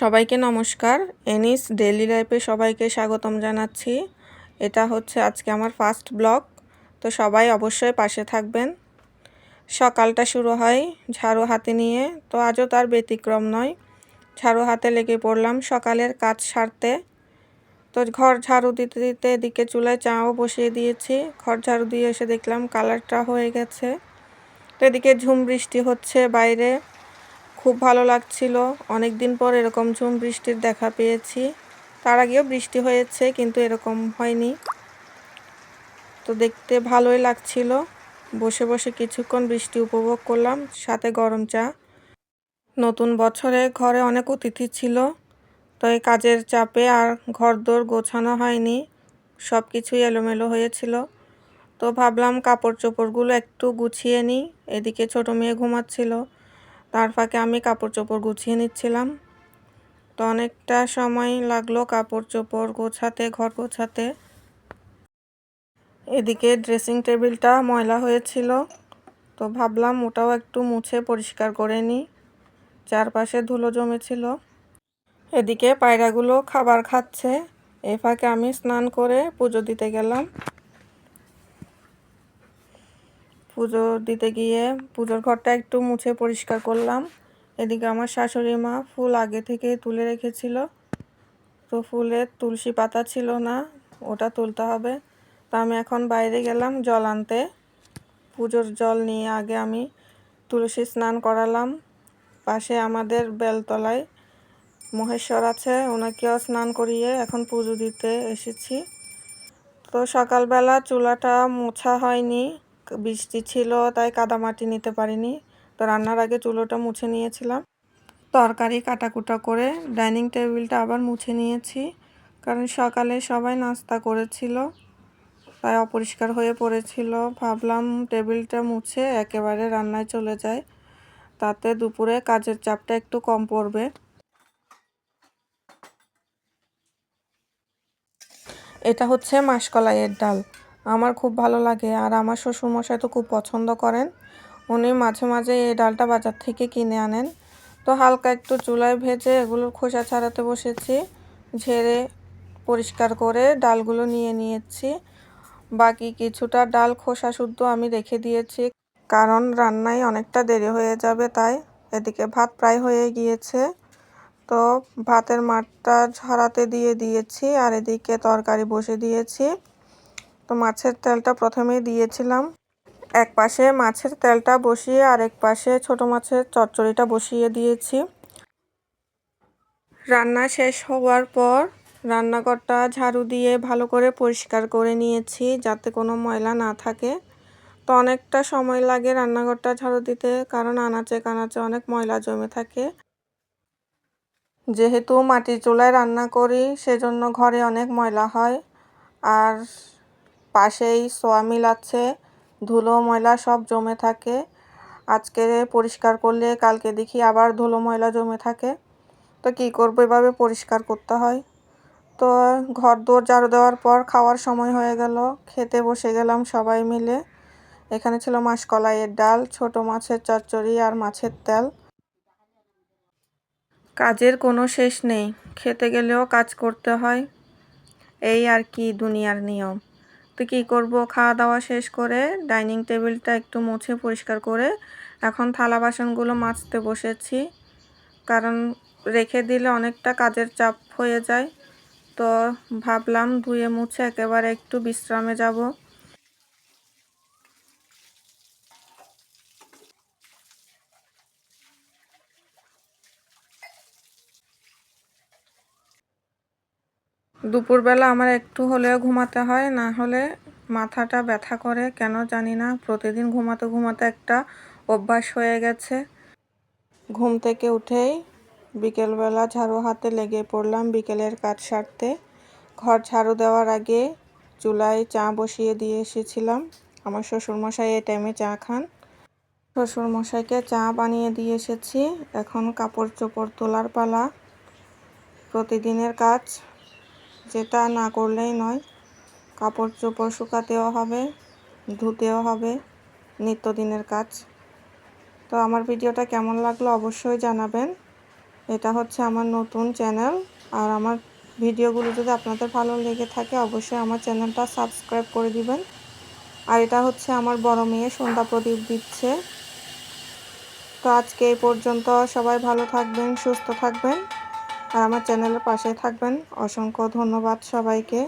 সবাইকে নমস্কার। এনিস ডেইলি লাইফে সবাইকে স্বাগতম জানাচ্ছি। এটা হচ্ছে আজকে আমার ফার্স্ট ব্লগ, তো সবাই অবশ্যই পাশে থাকবেন। সকালটা শুরু হয় ঝাড়ু হাতে নিয়ে, তো আজও তার ব্যতিক্রম নয়। ঝাড়ু হাতে লেগে পড়লাম সকালের কাজ সারতে। তো ঘর ঝাড়ু দিতে দিতে এদিকে চুলায় চাও বসিয়ে দিয়েছি। ঘর ঝাড়ু দিয়ে এসে দেখলাম কালারটা হয়ে গেছে। তো এদিকে ঝুম বৃষ্টি হচ্ছে বাইরে। খুব ভালো লাগছিল। অনেক দিন পর এরকম ঝুম বৃষ্টির দেখা পেয়েছি। তার আগেও বৃষ্টি হয়েছে, কিন্তু এরকম হয়নি। তো দেখতে ভালোই লাগছিল। বসে বসে কিছুক্ষণ বৃষ্টি উপভোগ করলাম, সাথে গরম চা। নতুন বছরে ঘরে অনেক অতিথি ছিল, তো এই কাজের চাপে আর ঘর দোর গোছানো হয়নি। সব কিছুই এলোমেলো হয়েছিল। তো ভাবলাম কাপড় চোপড়গুলো একটু গুছিয়ে নিই। এদিকে ছোটো মেয়ে ঘুমাচ্ছিল। তার ফাঁকে আমি কাপড় চোপড় গুছিয়ে নিচ্ছিলাম। তো অনেকটা সময় লাগল কাপড় চোপড় গোছাতে, ঘর গোছাতে। এদিকে ড্রেসিং টেবিলটা ময়লা হয়েছিল, তো ভাবলাম ওটাও একটু মুছে পরিষ্কার করে নিই। চারপাশে ধুলো জমেছিল। এদিকে পায়রাগুলো খাবার খাচ্ছে। এ ফাঁকে আমি স্নান করে পুজো দিতে গেলাম। পুজো দিতে গিয়ে পুজোর ঘরটা একটু মুছে পরিষ্কার করলাম। এদিকে আমার শাশুড়ি মা ফুল আগে থেকে তুলে রেখেছিল। তো ফুলের তুলসী পাতা ছিল না, ওটা তুলতে হবে। তো আমি এখন বাইরে গেলাম জল আনতে। পুজোর জল নিয়ে আগে আমি তুলসী স্নান করালাম। পাশে আমাদের বেলতলায় মহেশ্বর আছে, ওনাকেও স্নান করিয়ে এখন পুজো দিতে এসেছি। তো সকালবেলা চুলাটা মোছা হয়নি বৃষ্টি ছিল, তাই কাদামাটি নিতে পারিনি। তো রান্নার আগে চুলোটা মুছে নিয়েছিলাম। তরকারি কাটাকুটা করে ডাইনিং টেবিলটা আবার মুছে নিয়েছি, কারণ সকালে সবাই নাস্তা করেছিল, তাই অপরিষ্কার হয়ে পড়েছিল। ভাবলাম টেবিলটা মুছে একেবারে রান্নায় চলে যায় তাতে দুপুরে কাজের চাপটা একটু কম পড়বে। এটা হচ্ছে মাসকলাইয়ের ডাল। আমার খুব ভালো লাগে। আর আমার শ্বশুরমশাই তো খুব পছন্দ করেন। উনি মাঝে মাঝে এই ডালটা বাজার থেকে কিনে আনেন। তো হালকা একটু চুলায় ভেজে এগুলোর খোসা ছাড়াতে বসেছি। ঝেড়ে পরিষ্কার করে ডালগুলো নিয়ে নিয়েছি। বাকি কিছুটা ডাল খোসা শুদ্ধ আমি রেখে দিয়েছি। কারণ রান্নায় অনেকটা দেরি হয়ে যাবে তাই এদিকে ভাত প্রায় হয়ে গিয়েছে। তো ভাতের মাঠটা ঝাড়াতে দিয়ে দিয়েছি আর এদিকে তরকারি বসে দিয়েছি। তো মাছের তেলটা প্রথমেই দিয়েছিলাম। এক পাশে মাছের তেলটা বসিয়ে আরেক পাশে ছোট মাছের চচ্চড়িটা বসিয়ে দিয়েছি। রান্না শেষ হওয়ার পর রান্নাঘরটা ঝাড়ু দিয়ে ভালো করে পরিষ্কার করে নিয়েছি যাতে কোনো ময়লা না থাকে। তো অনেকটা সময় লাগে রান্নাঘরটা ঝাড়ু দিতে কারণ আনাচে কানাচে অনেক ময়লা জমে থাকে। যেহেতু মাটির চুলায় রান্না করি, সেজন্য ঘরে অনেক ময়লা হয়। আর পাশেই সোয়া মিল আছে, ধুলো, ময়লা সব জমে থাকে। আজকে পরিষ্কার করলে কালকে দেখি আবার ধুলো, ময়লা জমে থাকে। তো কী করব, এভাবে পরিষ্কার করতে হয়। তো ঘর দোর ঝাড়ু দেওয়ার পর খাওয়ার সময় হয়ে গেল, খেতে বসে গেলাম সবাই মিলে। এখানে ছিল মাসকলাইয়ের ডাল, ছোট মাছের চচ্চড়ি আর মাছের তেল। কাজের কোনো শেষ নেই, খেতে গেলেও কাজ করতে হয়। এই আর কি দুনিয়ার নিয়ম। তো কী করব? খাওয়া দাওয়া শেষ করে ডাইনিং টেবিলটা একটু মুছে পরিষ্কার করে এখন থালা বাসনগুলো মাজতে বসেছি। কারণ রেখে দিলে অনেকটা কাজের চাপ হয়ে যায়। তো ভাবলাম ধুয়ে মুছে একেবারে একটু বিশ্রামে যাব। দুপুরবেলা আমার একটু হলেও ঘুমাতে হয়, না হলে মাথাটা ব্যথা করে, কেন জানি না। প্রতিদিন ঘুমাতে ঘুমাতে একটা অভ্যাস হয়ে গেছে। ঘুম থেকে উঠেই বিকেলবেলা ঝাড়ু হাতে লেগে পড়লাম বিকেলের কাজ সারতে। ঘর ঝাড়ু দেওয়ার আগে চুলায় চা বসিয়ে দিয়ে এসেছিলাম। আমার শ্বশুরমশাই এই টাইমে চা খান। শ্বশুরমশাইকে চা বানিয়ে দিয়ে এসেছি। এখন কাপড় চোপড় তোলার পালা। প্রতিদিনের কাজ যেটা না করলেই নয়। কাপড় চোপড় শুকাতেও হবে, ধুতেও হবে, নিত্যদিনের কাজ। তো আমার ভিডিওটা কেমন লাগল অবশ্যই জানাবেন। এটা হচ্ছে আমার নতুন চ্যানেল। আর আমার ভিডিওগুলো যদি আপনাদের ভালো লেগে থাকে, অবশ্যই আমার চ্যানেলটা সাবস্ক্রাইব করে দিবেন। আর এটা হচ্ছে আমার বড় মেয়ে সন্ধ্যা প্রদীপ দিচ্ছে। তো আজকে এই পর্যন্ত সবাই ভালো থাকবেন, সুস্থ থাকবেন। আর আমার চ্যানেলের পাশে থাকবেন। অসংখ্য ধন্যবাদ সবাইকে।